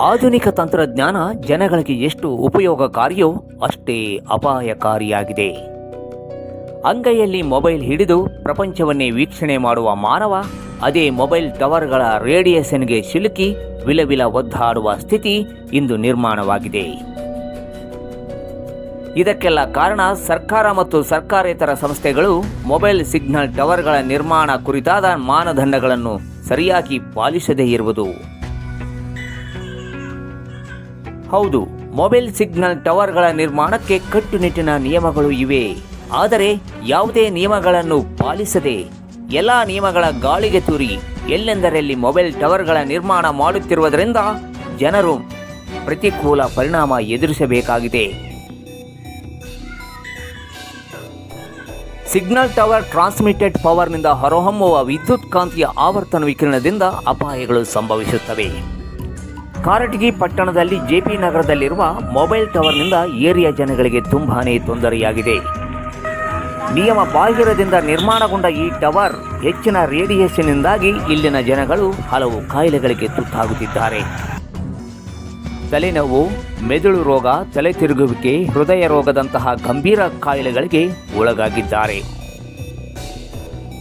ಆಧುನಿಕ ತಂತ್ರಜ್ಞಾನ ಜನಗಳಿಗೆ ಎಷ್ಟು ಉಪಯೋಗಕಾರಿಯೋ ಅಷ್ಟೇ ಅಪಾಯಕಾರಿಯಾಗಿದೆ. ಅಂಗೈಯಲ್ಲಿ ಮೊಬೈಲ್ ಹಿಡಿದು ಪ್ರಪಂಚವನ್ನೇ ವೀಕ್ಷಣೆ ಮಾಡುವ ಮಾನವ ಅದೇ ಮೊಬೈಲ್ ಟವರ್ಗಳ ರೇಡಿಯೇಷನ್ಗೆ ಸಿಲುಕಿ ವಿಲವಿಲ ಒದ್ದಾಡುವ ಸ್ಥಿತಿ ಇಂದು ನಿರ್ಮಾಣವಾಗಿದೆ. ಇದಕ್ಕೆಲ್ಲ ಕಾರಣ ಸರ್ಕಾರ ಮತ್ತು ಸರ್ಕಾರೇತರ ಸಂಸ್ಥೆಗಳು ಮೊಬೈಲ್ ಸಿಗ್ನಲ್ ಟವರ್ಗಳ ನಿರ್ಮಾಣ ಕುರಿತಾದ ಮಾನದಂಡಗಳನ್ನು ಸರಿಯಾಗಿ ಪಾಲಿಸದೇ ಇರುವುದು. ಹೌದು, ಮೊಬೈಲ್ ಸಿಗ್ನಲ್ ಟವರ್ಗಳ ನಿರ್ಮಾಣಕ್ಕೆ ಕಟ್ಟುನಿಟ್ಟಿನ ನಿಯಮಗಳು ಇವೆ. ಆದರೆ ಯಾವುದೇ ನಿಯಮಗಳನ್ನು ಪಾಲಿಸದೆ, ಎಲ್ಲ ನಿಯಮಗಳ ಗಾಳಿಗೆ ತೂರಿ ಎಲ್ಲೆಂದರಲ್ಲಿ ಮೊಬೈಲ್ ಟವರ್ಗಳ ನಿರ್ಮಾಣ ಮಾಡುತ್ತಿರುವುದರಿಂದ ಜನರು ಪ್ರತಿಕೂಲ ಪರಿಣಾಮ ಎದುರಿಸಬೇಕಾಗಿದೆ. ಸಿಗ್ನಲ್ ಟವರ್ ಟ್ರಾನ್ಸ್ಮಿಟೆಡ್ ಪವರ್ನಿಂದ ಹೊರಹೊಮ್ಮುವ ವಿದ್ಯುತ್ ಕಾಂತೀಯ ಆವರ್ತನ ವಿಕಿರಣದಿಂದ ಅಪಾಯಗಳು ಸಂಭವಿಸುತ್ತವೆ. ಕಾರಟಗಿ ಪಟ್ಟಣದಲ್ಲಿ ಜೆಪಿ ನಗರದಲ್ಲಿರುವ ಮೊಬೈಲ್ ಟವರ್ನಿಂದ ಏರಿಯಾ ಜನಗಳಿಗೆ ತುಂಬಾನೇ ತೊಂದರೆಯಾಗಿದೆ. ನಿಯಮ ಬಾಹಿರದಿಂದ ನಿರ್ಮಾಣಗೊಂಡ ಈ ಟವರ್ ಹೆಚ್ಚಿನ ರೇಡಿಯೇಷನ್ನಿಂದಾಗಿ ಇಲ್ಲಿನ ಜನಗಳು ಹಲವು ಕಾಯಿಲೆಗಳಿಗೆ ತುತ್ತಾಗುತ್ತಿದ್ದಾರೆ. ತಲೆನೋವು, ಮೆದುಳು ರೋಗ, ತಲೆ ತಿರುಗುವಿಕೆ, ಹೃದಯ ರೋಗದಂತಹ ಗಂಭೀರ ಕಾಯಿಲೆಗಳಿಗೆ ಒಳಗಾಗಿದ್ದಾರೆ.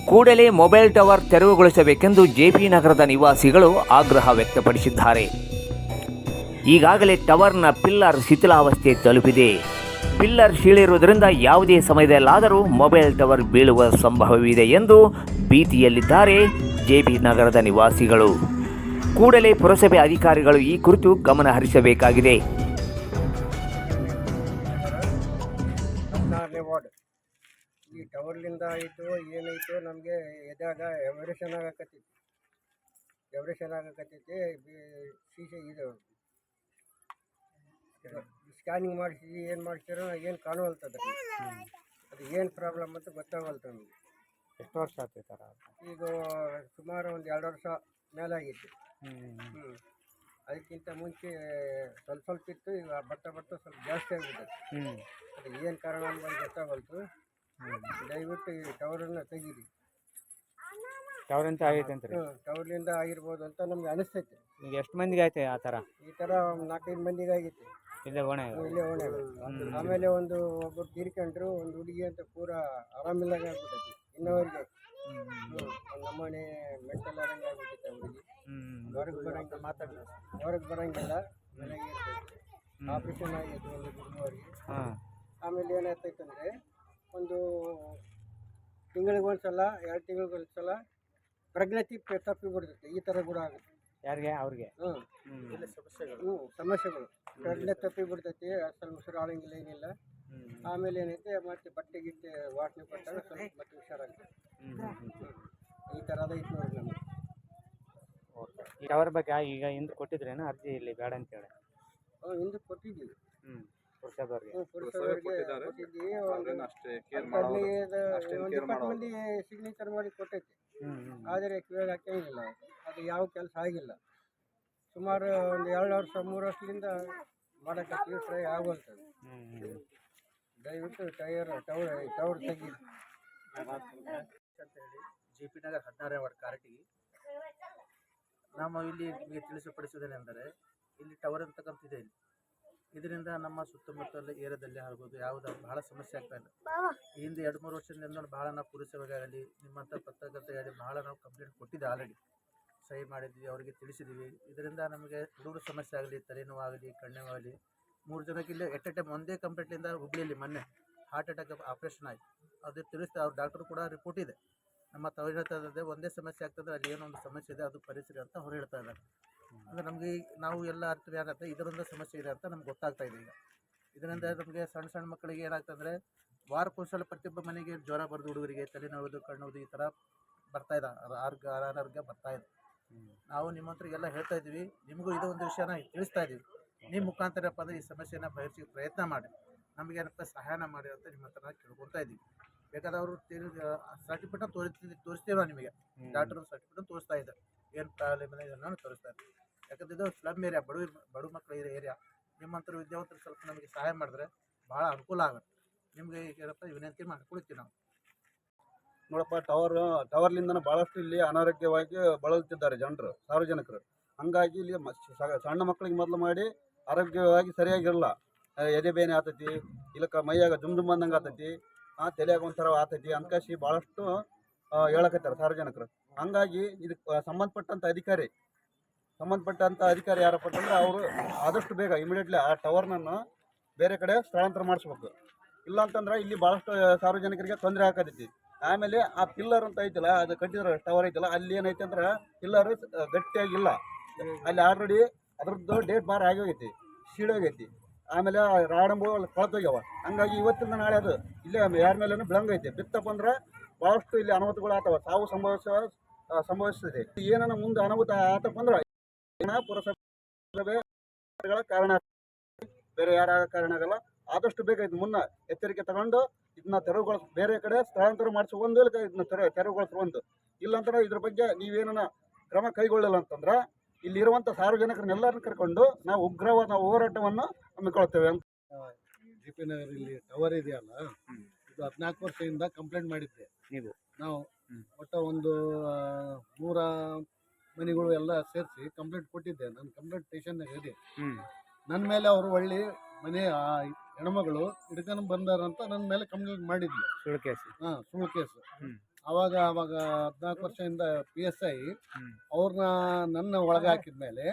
ಕೂಡಲೇ ಮೊಬೈಲ್ ಟವರ್ ತೆರವುಗೊಳಿಸಬೇಕೆಂದು ಜೆಪಿ ನಗರದ ನಿವಾಸಿಗಳು ಆಗ್ರಹ ವ್ಯಕ್ತಪಡಿಸಿದ್ದಾರೆ. ಈಗಾಗಲೇ ಟವರ್ನ ಪಿಲ್ಲರ್ ಶಿಥಿಲಾವಸ್ಥೆ ತಲುಪಿದೆ. ಪಿಲ್ಲರ್ ಶೀಳಿರುವುದರಿಂದ ಯಾವುದೇ ಸಮಯದಲ್ಲಾದರೂ ಮೊಬೈಲ್ ಟವರ್ ಬೀಳುವ ಸಂಭವವಿದೆ ಎಂದು ಭೀತಿಯಲ್ಲಿದ್ದಾರೆ ಜೆಪಿ ನಗರದ ನಿವಾಸಿಗಳು. ಕೂಡಲೇ ಪುರಸಭೆ ಅಧಿಕಾರಿಗಳು ಈ ಕುರಿತು ಗಮನ ಹರಿಸಬೇಕಾಗಿದೆ. ಈ ಆಯಿತು ಏನೈತು ನಮಗೆ ಎವರೇಷನ್ ಆಗಕತ್ತೈತಿ. ಎವರೇಷನ್ ಆಗಕತ್ತೈತಿ ಇದು ಸ್ಕ್ಯಾನಿಂಗ್ ಮಾಡಿಸಿ ಏನು ಮಾಡ್ಸಿರೋ ಏನು ಕಾಣುವಲ್ತದ ಅದು. ಏನು ಪ್ರಾಬ್ಲಮ್ ಅಂತ ಗೊತ್ತಾಗಲ್ತು ನಮಗೆ. ಎಷ್ಟು ವರ್ಷ ಆಯ್ತು ಈ ಥರ? ಈಗ ಸುಮಾರು ಒಂದು ಎರಡು ವರ್ಷ ಮೇಲಾಗಿತ್ತು. ಹ್ಞೂ ಅದಕ್ಕಿಂತ ಮುಂಚೆ ಸ್ವಲ್ಪ ಸ್ವಲ್ಪ ಇತ್ತು ಈಗ ಬರ್ತಾ ಬರ್ತಾ ಸ್ವಲ್ಪ ಜಾಸ್ತಿ ಆಗಿದೆ. ಅದು ಏನು ಕಾರಣ ಅನ್ನೋದು ಗೊತ್ತಾಗಲ್ತು ದಯವಿಟ್ಟು ಈ ಟವರನ್ನು ತೆಗೀರಿ. ಟವರಿಂದ ಆಗೈತೆ ಅಂತ ರೀ ಟವರ್ಲಿಂದ ಆಗಿರ್ಬೋದು ಅಂತ ನಮ್ಗೆ ಅನಿಸ್ತೈತೆ. ಈಗ ಎಷ್ಟು ಮಂದಿಗೆ ಆಯ್ತು ಆ ಥರ? ಈ ಥರ ಒಂದ್ ನಾಲ್ಕೈದು ಮಂದಿಗೆ ಆಗೈತೆ ಇಲ್ಲೇ ಓಣೆ ಇಲ್ಲೇ ಓಣೆ ಆಮೇಲೆ ಒಂದು ಒಬ್ಬರು ತೀರ್ಕೊಂಡ್ರು ಒಂದು ಹುಡುಗಿ ಅಂತ ಪೂರ ಆರಾಮಿಲ್ಲಂಗೆ ಆಗ್ಬಿಟ್ಟೈತಿ. ಇನ್ನವರಿಗೆ. ನಮ್ಮನೆ ಮೆಂಟಲ್ ಆದಂಗೆ ಆಗ್ಬಿಟ್ಟೈತೆ ಹುಡುಗಿ. ಹೊರಗೆ ಬರಂಗಿಲ್ಲ ಮಾತಾಡಲ್ಲ ಹೊರಗೆ ಬರಂಗಿಲ್ಲ ಮನೆಗೆ ಆಪ್ರೇಷನ್ ಆಗೈತೆ ಒಂದು ಹುಡುಗರಿಗೆ ಆಮೇಲೆ ಏನಾಗ್ತೈತೆ ಅಂದರೆ ಒಂದು ತಿಂಗಳಿಗೆ ಒಂದು ಎರಡು ತಿಂಗಳಿಗೆ ಒಂದ್ಸಲ ಪ್ರಜ್ಞತಿ ತಪ್ಪಿ ಬಿಡ್ತೈತೆ. ಈ ಥರ ಕೂಡ ಆಗುತ್ತೆ. ಯಾರಿಗೆ? ಅವ್ರಿಗೆ. ಹ್ಞೂ ಹ್ಞೂ ಹ್ಞೂ ಸಮಸ್ಯೆಗಳು. ಕಡಲೆ ತಪ್ಪಿ ಬಿಡ್ತೈತಿ ಅಸಲು ಉಸಿರು ಆಳಂಗಿಲ್ಲ ಏನಿಲ್ಲ. ಹ್ಞೂ ಆಮೇಲೆ ಏನೈತೆ ಮತ್ತೆ ಬಟ್ಟೆ ಗಿಟ್ಟೆ ವಾಸನೆ ಕೊಟ್ಟಾಗ ಸ್ವಲ್ಪ ಮತ್ತೆ ಹುಷಾರಾಗ್ತದೆ. ಈ ಥರ ಅದ ಐತೆ ನೋಡಿ ನಮಗೆ. ಓಕೆ. ಅವ್ರ ಟವರ್ ಬಗ್ಗೆ ಈಗ ಹಿಂದೆ ಕೊಟ್ಟಿದ್ರೇನು ಅರ್ಜಿ ಇಲ್ಲಿ ಬೇಡ ಅಂತೇಳಿ? ಹ್ಞೂ ಹಿಂದೆ ಕೊಟ್ಟಿದ್ದೀವಿ. ಹ್ಞೂ ಮಂದಿ ಸಿಗ್ನೇಚರ್ ಮಾಡಿ ಕೊಟ್ಟೈತಿ ಆದರೆ ಕಿವಿಯಾಗ ಹಾಕಂಗಿಲ್ಲ ಅದು ಯಾವ ಕೆಲಸ ಆಗಿಲ್ಲ. ಸುಮಾರು ಒಂದು ಎರಡು ವರ್ಷ ಮೂರು ವರ್ಷದಿಂದ ಮಾಡೋಕ್ಕೆ ಟ್ರೈ ಹ್ಞೂ ದಯವಿಟ್ಟು ಟೈರ್ ಟವರ್ ಟವರ್ ತೆಗಿ ಅಂತೇಳಿ ಜೆ ಪಿ ನಗರ್ ಹದಿನಾರನೇ ವಾರ್ಡ್ ಕಾರಟಗಿ. ನಾವು ಇಲ್ಲಿ ನಿಮಗೆ ತಿಳಿಸಪಡಿಸುವುದೇನೆಂದರೆ ಇಲ್ಲಿ ಟವರ್ ಅಂತಕ್ಕಂಥದ್ದು ಇಲ್ಲಿ. ಇದರಿಂದ ನಮ್ಮ ಸುತ್ತಮುತ್ತಲ ಏರಿಯಾದಲ್ಲಿ ಆಗ್ಬೋದು ಯಾವುದಾದ್ರು ಬಹಳ ಸಮಸ್ಯೆ ಆಗ್ತಾ ಇದೆ. ಈ ಹಿಂದೆ ಎರಡು ಮೂರು ವರ್ಷದಿಂದ ಬಹಳ ನಾವು ಪುರಸಭೆಗಾಗಲಿ ನಿಮ್ಮಂಥ ಹೇಳಿ ಬಹಳ ನಾವು ಕಂಪ್ಲೇಂಟ್ ಕೊಟ್ಟಿದ್ದೆ ಆಲ್ರೆಡಿ ಸಹಿ ಮಾಡಿದ್ವಿ ಅವರಿಗೆ ತಿಳಿಸಿದ್ವಿ. ಇದರಿಂದ ನಮಗೆ ಹುಡುಗರು ಸಮಸ್ಯೆ ಆಗಲಿ ತಲೆನೋವಾಗಲಿ ಕಣ್ಣೆವಾಗಲಿ ಮೂರು ಜನಕ್ಕೆ ಇಲ್ಲಿ ಎಟ್ ಎ ಟೈಮ್ ಒಂದೇ ಕಂಪ್ಲೇಂಟಿಂದ ಹುಬ್ಳಿಯಲ್ಲಿ ಮೊನ್ನೆ ಹಾರ್ಟ್ ಅಟ್ಯಾಕ್ ಆಪ್ರೇಷನ್ ಆಯಿತು. ಅದು ತಿಳಿಸ್ತಾ ಅವ್ರ ಡಾಕ್ಟರ್ ಕೂಡ ರಿಪೋರ್ಟ್ ಇದೆ. ನಮ್ಮ ತಾವು ಹೇಳ್ತಾ ಇದ್ದಾರೆ ಒಂದೇ ಸಮಸ್ಯೆ ಆಗ್ತದೆ ಅಲ್ಲಿ ಏನೋ ಒಂದು ಸಮಸ್ಯೆ ಇದೆ ಅದು ಪರಿಸರ ಅಂತ ಅವ್ರು ಹೇಳ್ತಾ ಇದ್ದಾರೆ. ಅಂದರೆ ನಮಗೆ ನಾವು ಎಲ್ಲ ಅರ್ಥವಿ ಏನಾಗ್ತದೆ ಇದರಿಂದ ಸಮಸ್ಯೆ ಇದೆ ಅಂತ ನಮ್ಗೆ ಗೊತ್ತಾಗ್ತಾ ಇದೆ ಈಗ. ಇದರಿಂದ ನಮಗೆ ಸಣ್ಣ ಸಣ್ಣ ಮಕ್ಕಳಿಗೆ ಏನಾಗ್ತಂದ್ರೆ ವಾರಕ್ಕೊಂದ್ಸಲ ಪ್ರತಿಯೊಬ್ಬ ಮನೆಗೆ ಜ್ವರ ಬರೋದು ಹುಡುಗರಿಗೆ ತಲೆನೋವುದು ಕಣ್ಣೋದು ಈ ಥರ ಬರ್ತಾಯಿದೆ ಇದೆ. ಆರೋಗ್ಯ ಅನಾರೋಗ್ಯ ಬರ್ತಾ ಇದೆ. ನಾವು ನಿಮ್ಮ ಹತ್ರಗೆಲ್ಲ ಹೇಳ್ತಾ ಇದ್ದೀವಿ. ನಿಮಗೂ ಇದು ಒಂದು ವಿಷಯನ ತಿಳಿಸ್ತಾ ಇದ್ದೀವಿ. ನಿಮ್ಮ ಮುಖಾಂತರಪ್ಪ ಅಂದರೆ ಈ ಸಮಸ್ಯೆನ ಬಯಸಿ ಪ್ರಯತ್ನ ಮಾಡಿ. ನಮಗೆ ಏನಪ್ಪ ಸಹಾಯನ ಮಾಡಿ ಅಂತ ನಿಮ್ಮ ಹತ್ರ ಕೇಳ್ಕೊಳ್ತಾ ಇದ್ದೀವಿ. ಬೇಕಾದ್ರೆ ಅವರು ಸರ್ಟಿಫಿಕೇಟ್ ತೋರಿಸ್ತೀವಿ ತೋರಿಸ್ತೀವಿ ನಾವು ನಿಮಗೆ. ಡಾಕ್ಟರ್ ಸರ್ಟಿಫಿಕೇಟ್ ತೋರಿಸ್ತಾ ಇದ್ದಾರೆ. ಏನು ಪ್ರಾಬ್ಲಮ್ ಇದೆ ಇದನ್ನು ತೋರಿಸ್ತಾ ಇದ್ದೀವಿ ಯಾಕಂದ್ರೆ ಇದು ಸ್ಲಮ್ ಏರಿಯಾ ಬಡವ ಬಡ ಮಕ್ಕಳ ಏರಿಯಾ. ನಿಮ್ಮಂಥರ ವಿದ್ಯಾವಂತರು ಸ್ವಲ್ಪ ನಮಗೆ ಸಹಾಯ ಮಾಡಿದ್ರೆ ಭಾಳ ಅನುಕೂಲ ಆಗುತ್ತೆ. ನಿಮಗೆ ಏನಪ್ಪ, ವಿನಂತಿ ಮಾಡ್ಕೊಳ್ತೀವಿ ನಾವು. ನೋಡಪ್ಪ ಟವರ್ ಟವರ್ಲಿಂದ ಭಾಳಷ್ಟು ಇಲ್ಲಿ ಅನಾರೋಗ್ಯವಾಗಿ ಬಳಲುತ್ತಿದ್ದಾರೆ ಜನರು, ಸಾರ್ವಜನಿಕರು. ಹಂಗಾಗಿ ಇಲ್ಲಿ ಸಣ್ಣ ಮಕ್ಕಳಿಗೆ ಮೊದಲು ಮಾಡಿ ಆರೋಗ್ಯವಾಗಿ ಸರಿಯಾಗಿರಲ್ಲ ಇರಲ್ಲ. ಎದೆ ಬೇನೆ ಆತೈತಿ ಇಲ್ಲಕ ಮೈಯಾಗ ಜುಮ್ ಜುಮ್ ಬಂದಂಗೆ ಆತೈತಿ, ಆ, ತಲೆಯಾಗ ಒಂಥರ ಆತೈತಿ ಅಂದ್ಕಾಶಿ ಭಾಳಷ್ಟು ಹೇಳಕತ್ತಾರೆ ಸಾರ್ವಜನಿಕರು. ಹಂಗಾಗಿ ಇದಕ್ಕೆ ಸಂಬಂಧಪಟ್ಟಂಥ ಅಧಿಕಾರಿ ಸಂಬಂಧಪಟ್ಟಂಥ ಅಧಿಕಾರಿ ಯಾರಪ್ಪ ಅಂತಂದ್ರೆ ಅವರು ಆದಷ್ಟು ಬೇಗ ಇಮಿಡಿಯೇಟ್ಲಿ ಆ ಟವರ್ನನ್ನು ಬೇರೆ ಕಡೆ ಸ್ಥಳಾಂತರ ಮಾಡಿಸ್ಬೇಕು. ಇಲ್ಲ ಅಂತಂದ್ರೆ ಇಲ್ಲಿ ಭಾಳಷ್ಟು ಸಾರ್ವಜನಿಕರಿಗೆ ತೊಂದರೆ ಹಾಕೋದೈತಿ ಆಮೇಲೆ ಆ ಪಿಲ್ಲರ್ ಅಂತ ಐತಲ್ಲ, ಅದು ಕಟ್ಟಿದ್ರೆ ಟವರ್ ಐತಿಲ್ಲ, ಅಲ್ಲಿ ಏನೈತೆ ಅಂದ್ರೆ ಪಿಲ್ಲರ್ ಗಟ್ಟಿಯಾಗಿಲ್ಲ. ಅಲ್ಲಿ ಆಲ್ರೆಡಿ ಅದ್ರದ್ದು ಡೇಟ್ ಬಾರ್ ಆಗೋಗೈತಿ ಸೀಳೋಗೈತಿ ಆಮೇಲೆ ರಾಡಂಬು ಅಲ್ಲಿ ಕೊಳತೋಗ್ಯಾವ ಹಂಗಾಗಿ ಇವತ್ತಿಂದ ನಾಳೆ ಅದು ಇಲ್ಲೇ ಯಾರ ಮೇಲೇನು ಬಿಳಂಗೈತಿ ಬಿತ್ತಪ್ಪ ಅಂದ್ರೆ ಭಾಳಷ್ಟು ಇಲ್ಲಿ ಅನಾಹುತಗಳು ಆತವ ಸಾವು ಸಂಭವಿಸ ಸಂಭವಿಸ್ತದೆ. ಏನನ್ನ ಮುಂದೆ ಅನಾಹುತ ಆತಪ್ಪ ಅಂದ್ರೆ ಪುರಸಭೆ ಕಾರಣ ಬೇರೆ ಯಾರ ಕಾರಣ ಆಗಲ್ಲ. ಆದಷ್ಟು ಬೇಗ ಇದು ಮುನ್ನ ಎಚ್ಚರಿಕೆ ತಗೊಂಡು ಇದನ್ನ ತೆರವುಗೊಳ ಬೇರೆ ಕಡೆ ಸ್ಥಳಾಂತರ ಮಾಡಿಸುವ ಒಂದು ಇಲ್ಲ ಇದನ್ನ ತೆರವು ತೆರವುಗೊಳಿಸಿ ಒಂದು. ಇಲ್ಲಾಂದ್ರೆ ಇದ್ರ ಬಗ್ಗೆ ನೀವೇನ ಕ್ರಮ ಕೈಗೊಳ್ಳಲ್ಲ ಅಂತಂದ್ರೆ ಇಲ್ಲಿರುವಂಥ ಸಾರ್ವಜನಿಕರನ್ನೆಲ್ಲರನ್ನ ಕರ್ಕೊಂಡು ನಾವು ಉಗ್ರವಾದ ಹೋರಾಟವನ್ನು ಹಮ್ಮಿಕೊಳ್ತೇವೆ ಅಂತ. ಜಿ ಪಿ ನಗರ್ ಇಲ್ಲಿ ಟವರ್ ಇದೆಯಲ್ಲ? ಇದು ಹದಿನಾಲ್ಕು ವರ್ಷದಿಂದ ಕಂಪ್ಲೇಂಟ್ ಮಾಡಿದ್ದೆ. ನೀವು? ನಾವು. ಒಟ್ಟು ಒಂದು ನೂರ ಮನೆಗಳು ಎಲ್ಲ ಸೇರಿಸಿ ಕಂಪ್ಲೇಂಟ್ ಕೊಟ್ಟಿದ್ದೆ. ನನ್ನ ಕಂಪ್ಲೇಂಟ್ ಸ್ಟೇಷನ್ನಾಗ ಇದೆ. ನನ್ನ ಮೇಲೆ ಅವರು ಒಳ್ಳೆ ಮನೆ ಆ ಹೆಣ್ಮಗಳು ಹಿಡ್ಕೊಂಡು ಬಂದಾರಂತ ನನ್ನ ಮೇಲೆ ಕಂಪ್ಲೇಂಟ್ ಮಾಡಿದ್ಲು. ಸುಳ್ಳು ಕೇಸ್. ಹಾಂ ಸುಳ್ಳು ಕೇಸು. ಅವಾಗ ಅವಾಗ ಹದಿನಾಲ್ಕು ವರ್ಷದಿಂದ ಪಿ ಎಸ್ ಐ ಅವ್ರನ್ನ ನನ್ನ ಒಳಗೆ ಹಾಕಿದ್ಮೇಲೆ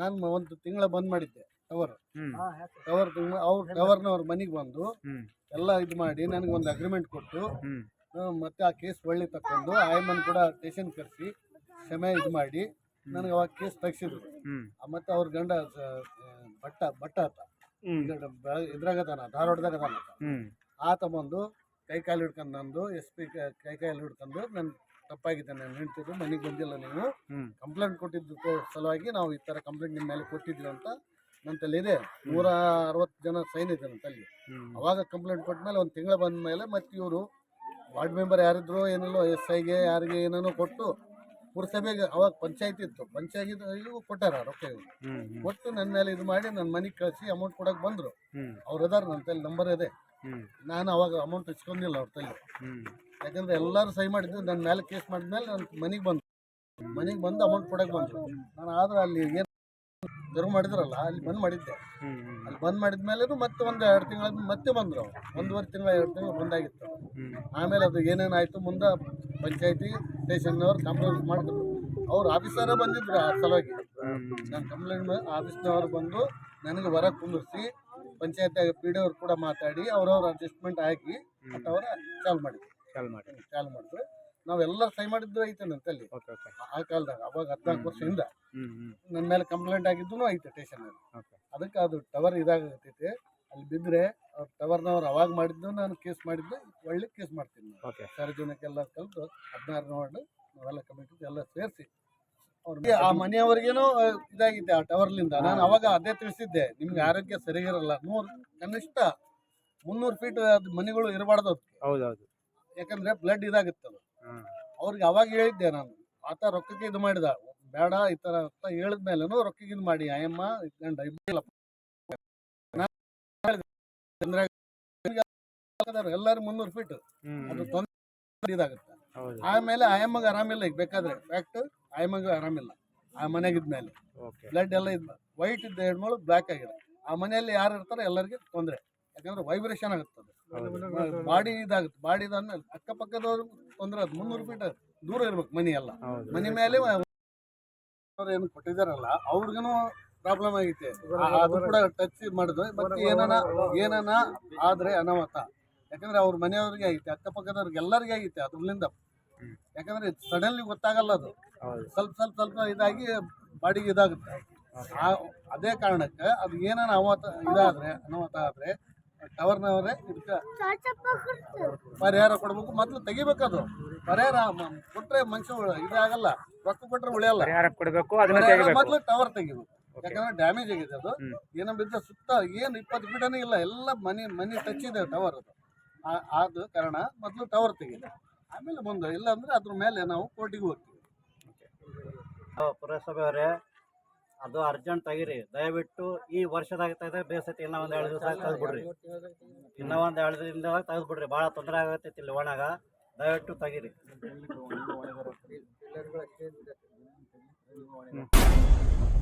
ನಾನು ಒಂದು ತಿಂಗಳ ಬಂದ್ ಮಾಡಿದ್ದೆ ಟವರ್ ಟವರ್ ಅವ್ರ ಟವರ್ನವ್ರ ಮನೆಗೆ ಬಂದು ಎಲ್ಲ ಇದು ಮಾಡಿ ನನಗೆ ಒಂದು ಅಗ್ರಿಮೆಂಟ್ ಕೊಟ್ಟು ಮತ್ತೆ ಆ ಕೇಸ್ ಒಳ್ಳೆ ತಕೊಂಡು ಆಯಮ್ಮನ್ ಕೂಡ ಸ್ಟೇಷನ್ ಕರೆಸಿ ಕ್ಷಮೆ ಇದು ಮಾಡಿ ನನಗೆ ಅವಾಗ ಕೇಸ್ ತೆಗ್ಸಿದ್ರು. ಮತ್ತೆ ಅವ್ರ ಗಂಡ ಆ, ಭಟ್ಟ ಭಟ್ಟ ಆತ. ಇದ್ರಾಗದಾನ ಧಾರವಾಡದಾಗದಾನ ಆತ. ಬಂದು ಕೈ ಕಾಲು ಹಿಡ್ಕೊಂಡು ನಂದು ಎಸ್ ಪಿ ಕೈ ಕಾಲು ಹಿಡ್ಕೊಂಡು ನನ್ನ ತಪ್ಪಾಗಿದೆ ನಾನು ಹೇಳ್ತಿದ್ರು ಮನೆಗೆ ಬಂದಿಲ್ಲ ನೀವು ಕಂಪ್ಲೇಂಟ್ ಕೊಟ್ಟಿದ್ದು ಸಲುವಾಗಿ ನಾವು ಈ ಥರ ಕಂಪ್ಲೇಂಟ್ ನಿಮ್ಮ ಮೇಲೆ ಕೊಟ್ಟಿದ್ವಿ ಅಂತ ನನ್ನ ತಲೆ ಇದೆ. ನೂರ ಅರವತ್ತು ಜನ ಸೈನ್ ಇದೆ ನನ್ನ ತಲೆ ಅವಾಗ ಕಂಪ್ಲೇಂಟ್ ಕೊಟ್ಟ ಮೇಲೆ ಒಂದು ತಿಂಗಳ ಬಂದ ಮೇಲೆ ಮತ್ತೆ ಇವರು ವಾರ್ಡ್ ಮೆಂಬರ್ ಯಾರಿದ್ರು ಏನಿಲ್ಲೋ ಎಸ್ ಐಗೆ ಯಾರಿಗೆ ಏನೇನೋ ಕೊಟ್ಟು ಪುರಸಭೆಗೆ ಅವಾಗ ಪಂಚಾಯತ್ ಇತ್ತು. ಪಂಚಾಯತ್ ಇವು ಕೊಟ್ಟಾರ ರೊಕ್ಕ ಇವ್ರು. ಕೊಟ್ಟು ನನ್ನ ಮೇಲೆ ಇದು ಮಾಡಿ ನನ್ನ ಮನೆಗೆ ಕಳಿಸಿ ಅಮೌಂಟ್ ಕೊಡಕ್ಕೆ ಬಂದರು. ಅವ್ರು ಅದಾರ ನನ್ನ ತಲೆ ನಂಬರ್ ಇದೆ. ನಾನು ಅವಾಗ ಅಮೌಂಟ್ ಇಸ್ಕೊಂಡಿಲ್ಲ ಅವ್ರ ತಲೆ. ಯಾಕಂದ್ರೆ ಎಲ್ಲರೂ ಸಹಿ ಮಾಡಿದ್ದು ನನ್ನ ಮೇಲೆ ಕೇಸ್ ಮಾಡಿದ್ಮೇಲೆ ನನ್ನ ಮನೆಗೆ ಬಂದು ಮನೆಗೆ ಬಂದು ಅಮೌಂಟ್ ಕೊಡಕ್ಕೆ ಬಂದರು. ನಾನು ಆದ್ರೆ ಅಲ್ಲಿ ಏನು ಗರ್ವ್ ಮಾಡಿದ್ರಲ್ಲ ಅಲ್ಲಿ ಬಂದ್ ಮಾಡಿದ್ದೆ. ಅಲ್ಲಿ ಬಂದ್ ಮಾಡಿದ್ಮೇಲೆ ಮತ್ತೆ ಒಂದು ಎರಡು ತಿಂಗಳ ಮತ್ತೆ ಬಂದರು ಒಂದುವರೆ ಒಂದೂವರೆ ತಿಂಗಳ ಎರಡು ತಿಂಗಳು ಬಂದಾಗಿತ್ತು. ಆಮೇಲೆ ಅದು ಏನೇನಾಯಿತು ಮುಂದೆ ಪಂಚಾಯತಿ ಸ್ಟೇಷನ್ನವ್ರು ಕಂಪ್ಲೇಂಟ್ ಮಾಡಿದ್ರು. ಅವ್ರು ಆಫೀಸರೇ ಬಂದಿದ್ರು ಆ ಸಲುವಾಗಿ. ನಾನು ಕಂಪ್ಲೇಂಟ್ ಆಫೀಸ್ನವ್ರು ಬಂದು ನನಗೆ ಹೊರಗೆ ಕುಂದಿಸಿ ಪಂಚಾಯತ್ ಪಿ ಡಿ ಅವ್ರು ಕೂಡ ಮಾತಾಡಿ ಅವ್ರವ್ರ ಅಡ್ಜಸ್ಟ್ಮೆಂಟ್ ಹಾಕಿ ಅವರ ಚಾಲು ಮಾಡಿದ್ರು. ಚಾಲು ಮಾಡಿ ಚಾಲು ಮಾಡಿದ್ರು. ನಾವೆಲ್ಲರೂ ಸಹಿ ಮಾಡಿದ್ದು ಐತೆ ನನ್ನ ಓಕೆ ಓಕೆ. ಆ ಕಾಲದಾಗ ಅವಾಗ ಹದಿನಾಲ್ಕು ವರ್ಷದಿಂದ ನನ್ನ ಮೇಲೆ ಕಂಪ್ಲೇಂಟ್ ಆಗಿದ್ದು ಐತೆ ಸ್ಟೇಷನಲ್ಲಿ ಓಕೆ. ಅದಕ್ಕೆ ಅದು ಟವರ್ ಇದಾಗತೈತೆ ಅಲ್ಲಿ ಬಿದ್ದರೆ ಅವ್ರು ಟವರ್ನವ್ರು ಅವಾಗ ಮಾಡಿದ್ದು ನಾನು ಕೇಸ್ ಮಾಡಿದ್ದು ಒಳ್ಳೆ ಕೇಸ್ ಮಾಡ್ತೀನಿ ನಾನು. ಓಕೆ. ಸಾರ್ವಜನಿಕೆಲ್ಲ ಕಲಿತು ಹದಿನಾರು ನೋಡಿ ನಾವೆಲ್ಲ ಕಮಿಟಿ ಎಲ್ಲ ಸೇರಿಸಿ. ಅವ್ರಿಗೆ ಆ ಮನೆಯವರಿಗೇನೋ ಇದಾಗಿದೆ ಆ ಟವರ್ಲಿಂದ. ನಾನು ಅವಾಗ ಅದೇ ತಿಳಿಸಿದ್ದೆ ನಿಮ್ಗೆ ಆರೋಗ್ಯ ಸರಿಗಿರಲ್ಲ. ನೂರು ಕನಿಷ್ಠ ಮುನ್ನೂರು ಫೀಟ್ ಅದು ಮನೆಗಳು ಇರಬಾರ್ದು ಅದಕ್ಕೆ ಹೌದೌದು. ಯಾಕಂದ್ರೆ ಬ್ಲಡ್ ಇದಾಗುತ್ತೆ ಅದು. ಅವ್ರಿಗೆ ಅವಾಗ ಹೇಳಿದ್ದೆ ನಾನು ಆತ ರೊಕ್ಕಕ್ಕೆ ಇದು ಮಾಡಿದ. ಬೇಡ ಈ ಥರ ಅಂತ ಹೇಳಿದ್ಮೇಲೆ ರೊಕ್ಕಕ್ಕೆ ಇದು ಮಾಡಿ. ಆಯಮ್ಮ ಗಂಡ ಇಬ್ರಿಲ್ಲ ಎಲ್ಲರೂ ಮುನ್ನೂರು ಫೀಟ್ ಅದು ತೊಂದರೆ ಇದಾಗುತ್ತೆ. ಆಮೇಲೆ ಆಯಮ್ಮಗೆ ಆರಾಮಿಲ್ಲ ಈಗ ಬೇಕಾದ್ರೆ. ಫ್ಯಾಕ್ಟ್ ಆಯಮ್ಮಗೆ ಆರಾಮಿಲ್ಲ. ಆ ಮನೆಗಿದ್ಮೇಲೆ. ಬ್ಲಡ್ ಎಲ್ಲ ಇದ್ ವೈಟ್ ಇದ್ದ ಹೆಣ್ಮಗಳು ಬ್ಲ್ಯಾಕ್ ಆಗಿದೆ. ಆ ಮನೆಯಲ್ಲಿ ಯಾರು ಇರ್ತಾರೆ ಎಲ್ಲರಿಗೆ ತೊಂದರೆ. ಯಾಕಂದ್ರೆ ವೈಬ್ರೇಷನ್ ಆಗುತ್ತದೆ ಬಾಡಿ ಇದಾಗುತ್ತೆ. ಬಾಡಿ ಇದಾದ್ಮೇಲೆ ಅಕ್ಕಪಕ್ಕದವ್ರು ತೊಂದರೆ ಅದು. ಮುನ್ನೂರು ಫೀಟ್ ದೂರ ಇರ್ಬೇಕು ಮನೆ ಎಲ್ಲ ಮನೆ ಮೇಲೆ ಅವ್ರು ಏನು ಕೊಟ್ಟಿದಾರಲ್ಲ ಅವ್ರಿಗೂ ಪ್ರಾಬ್ಲಮ್ ಆಗೈತೆ. ಅದು ಕೂಡ ಟಚ್ ಮಾಡಿದ್ರು ಮತ್ತೆ ಏನಾನ ಏನಾನ ಆದ್ರೆ ಅನಾಹುತ. ಯಾಕಂದ್ರೆ ಅವ್ರ ಮನೆಯವ್ರಿಗೆ ಆಗೈತೆ ಅಕ್ಕಪಕ್ಕದವ್ರಿಗೆ ಎಲ್ಲರಿಗೆ ಆಗೈತೆ ಅದ್ರಲ್ಲಿಂದ. ಯಾಕಂದ್ರೆ ಸಡನ್ಲಿ ಗೊತ್ತಾಗಲ್ಲ ಅದು. ಸ್ವಲ್ಪ ಸ್ವಲ್ಪ ಸ್ವಲ್ಪ ಇದಾಗಿ ಬಾಡಿಗೆ ಇದಾಗುತ್ತೆ. ಆ- ಅದೇ ಕಾರಣಕ್ಕೆ ಅದು ಏನಾನ ಅವತ ಇದಾದ್ರೆ ಅನಾಹುತ ಆದ್ರೆ ಟವರ್ನವರೇ ಇದಕ್ಕೆ ಪರಿಹಾರ ಕೊಡ್ಬೇಕು. ಮೊದಲು ತೆಗಿಬೇಕದು. ಪರಿಹಾರ ಕೊಟ್ರೆ ಮನುಷ್ಯ ಇದಾಗಲ್ಲ. ರೊಕ್ಕ ಕೊಟ್ರೆ ಉಳಿಯಲ್ಲ ಕೊಡಬೇಕು ಮೊದಲು ಟವರ್ ತೆಗಿಬೇಕು. ಯಾಕಂದ್ರೆ ಡ್ಯಾಮೇಜ್ ಆಗಿದೆ ಅದು. ಏನೋ ಬಿದ್ದ ಸುತ್ತ ಏನು ಇಪ್ಪತ್ತು ಫೀಟನೇ ಇಲ್ಲ ಎಲ್ಲ ಮನೆ ಮನೆ ಟಚ್ ಇದೆ ಟವರ್ ಅದು. ಆ- ಆದ ಕಾರಣ ಮೊದಲು ಟವರ್ ತೆಗಿದೆ ಆಮೇಲೆ ಮುಂದೆ ಇಲ್ಲ ಅಂದ್ರೆ ಅದ್ರ ಮೇಲೆ ನಾವು ಕೋರ್ಟಿಗೆ ಹೋಗ್ತೀವಿ. ಪುರಸಭೆಯವರೇ ಅದು ಅರ್ಜೆಂಟ್ ತೆಗೀರಿ. ದಯವಿಟ್ಟು ಈ ವರ್ಷದಾಗ ತೆಗೆದ್ರೆ ಬೇಸತಿ ಇನ್ನೂ ಒಂದು ಎರಡು ದಿವಸ ತೆಗೆದು ಬಿಡ್ರಿ. ಇನ್ನೂ ಒಂದು ಎರಡು ದಿನದಾಗ ತೆಗೆದು ಬಿಡ್ರಿ. ಭಾಳ ತೊಂದರೆ ಆಗತ್ತೈತಿ ಇಲ್ಲಿ ಒಣಗ. ದಯವಿಟ್ಟು ತೆಗೀರಿ. ಹ್ಮ್.